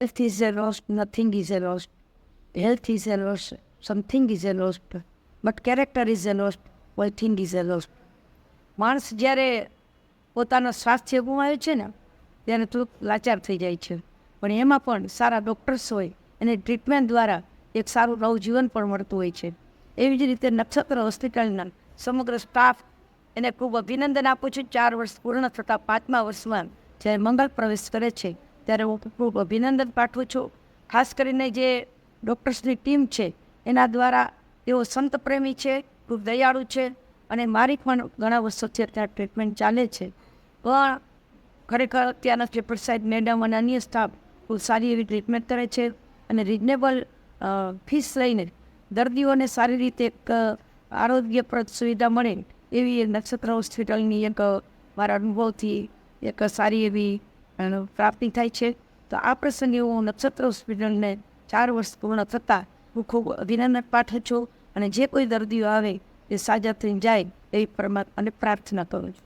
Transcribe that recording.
Health is a lost, nothing is a lost. Health is a lost, something is a lost. But character is a lost, all thing is a. માણસ જ્યારે પોતાનું સ્વાસ્થ્ય ગુમાવે છે ને ત્યારે થોડુંક લાચાર થઈ જાય છે પણ એમાં પણ સારા ડૉક્ટર્સ હોય એને ટ્રીટમેન્ટ દ્વારા એક સારું નવજીવન જીવન પણ મળતું હોય છે એવી જ રીતે નક્ષત્ર હોસ્પિટલના સમગ્ર સ્ટાફ એને ખૂબ અભિનંદન આપું છું ચાર વર્ષ પૂર્ણ થતાં પાંચમા વર્ષમાં જ્યારે મંગળ પ્રવેશ કરે છે ત્યારે હું ખૂબ અભિનંદન પાઠવું છું. ખાસ કરીને જે ડૉક્ટર્સની ટીમ છે, એના દ્વારા તેઓ સંત પ્રેમી છે, ખૂબ દયાળુ છે અને મારી પણ ઘણા વર્ષોથી અત્યારે ટ્રીટમેન્ટ ચાલે છે. પણ ખરેખર અત્યારના જે પ્રસાદ મેડમ અને અન્ય સ્ટાફ ખૂબ સારી એવી ટ્રીટમેન્ટ કરે છે અને રિઝનેબલ ફીસ લઈને દર્દીઓને સારી રીતે એક આરોગ્યપ્રદ સુવિધા મળે એવી નક્ષત્ર હોસ્પિટલની એક મારા અનુભવથી એક સારી એવી પ્રાપ્તિ થાય છે. તો આ પ્રસંગે હું નક્ષત્ર હોસ્પિટલને ચાર વર્ષ પૂર્ણ થતાં હું ખૂબ અભિનંદન પાઠવું છું અને જે કોઈ દર્દીઓ આવે એ સાજા થઈને જાય એવી પરમાત્માને પ્રાર્થના કરું છું.